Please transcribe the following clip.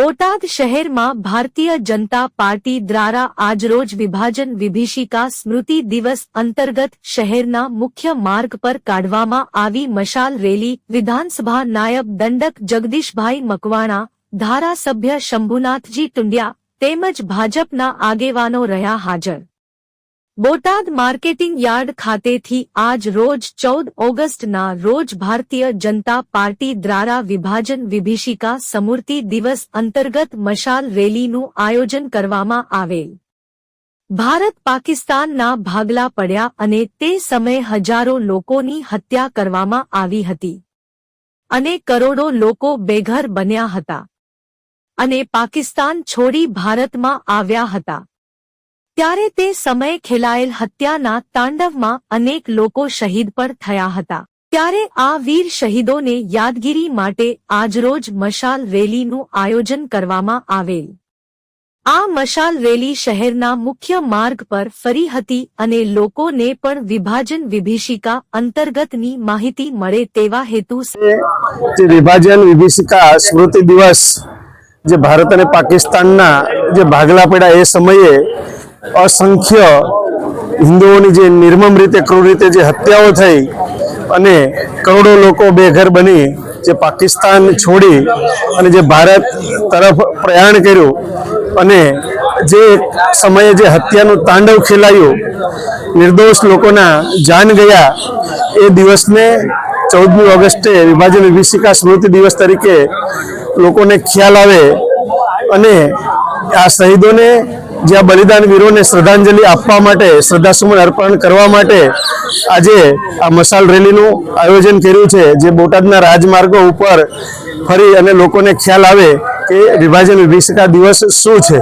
બોટાદ શહેરમાં ભારતીય જનતા પાર્ટી દ્વારા આજરોજ વિભાજન વિભીષિકા સ્મૃતિ દિવસ અંતર્ગત શહેરના મુખ્ય માર્ગ પર કાઢવામાં આવી મશાલ રેલી, વિધાનસભા નાયબ દંડક જગદીશભાઈ મકવાણા, ધારાસભ્ય શંભુનાથજી ટુંડિયા તેમજ ભાજપના આગેવાનો રહ્યા હાજર. બોટાદ માર્કેટિંગ યાર્ડ ખાતેથી આજ રોજ ચૌદ ઓગસ્ટના રોજ ભારતીય જનતા પાર્ટી દ્વારા વિભાજન વિભીષિકા સમૂર્તિ દિવસ અંતર્ગત મશાલ રેલીનું આયોજન કરવામાં આવેલ. ભારત પાકિસ્તાનના ભાગલા પડ્યા અને તે સમયે હજારો લોકોની હત્યા કરવામાં આવી હતી. અને કરોડો લોકો બેઘર બન્યા હતા. અને પાકિસ્તાન છોડી ભારતમાં આવ્યા હતા. ત્યારે તે સમયે ખેલાયેલ હત્યાના તાંડવમાં અનેક લોકો શહીદ પણ થયા હતા. ત્યારે આ વીર શહીદોને યાદગીરી માટે આજરોજ મશાલ રેલીનું આયોજન કરવામાં આવેલ. આ મશાલ રેલી શહેરના મુખ્ય માર્ગ પર ફરી હતી અને લોકોને પણ વિભાજન વિભીષિકા અંતર્ગતની માહિતી મળે તેવા હેતુ વિભાજન વિભીષિકા સ્મૃતિ દિવસ જે ભારત અને પાકિસ્તાનના જે ભાગલા પડ્યા એ સમયે અસંખ્ય હિન્દુઓની જે નિર્મમ રીતે, ક્રૂર રીતે જે હત્યાઓ થઈ અને કરોડો લોકો બેઘર બની, જે પાકિસ્તાન છોડી અને જે ભારત તરફ પ્રયાણ કર્યું અને જે સમયે જે હત્યાનું તાંડવ ખેલાયું, નિર્દોષ લોકોના જાન ગયા, એ દિવસને ચૌદમી ઓગસ્ટે વિભાજન વિભીષિકા સ્મૃતિ દિવસ તરીકે લોકોને ખ્યાલ આવે અને આ શહીદોને જે આ બલિદાન વીરોને શ્રદ્ધાંજલિ આપવા માટે શ્રદ્ધાસુમન અર્પણ કરવા માટે આજે આ મશાલ રેલીનું આયોજન કર્યું છે, જે બોટાદના રાજમાર્ગો ઉપર ફરી અને લોકોને ખ્યાલ આવે કે વિભાજન વિભીષિકા દિવસ શું છે.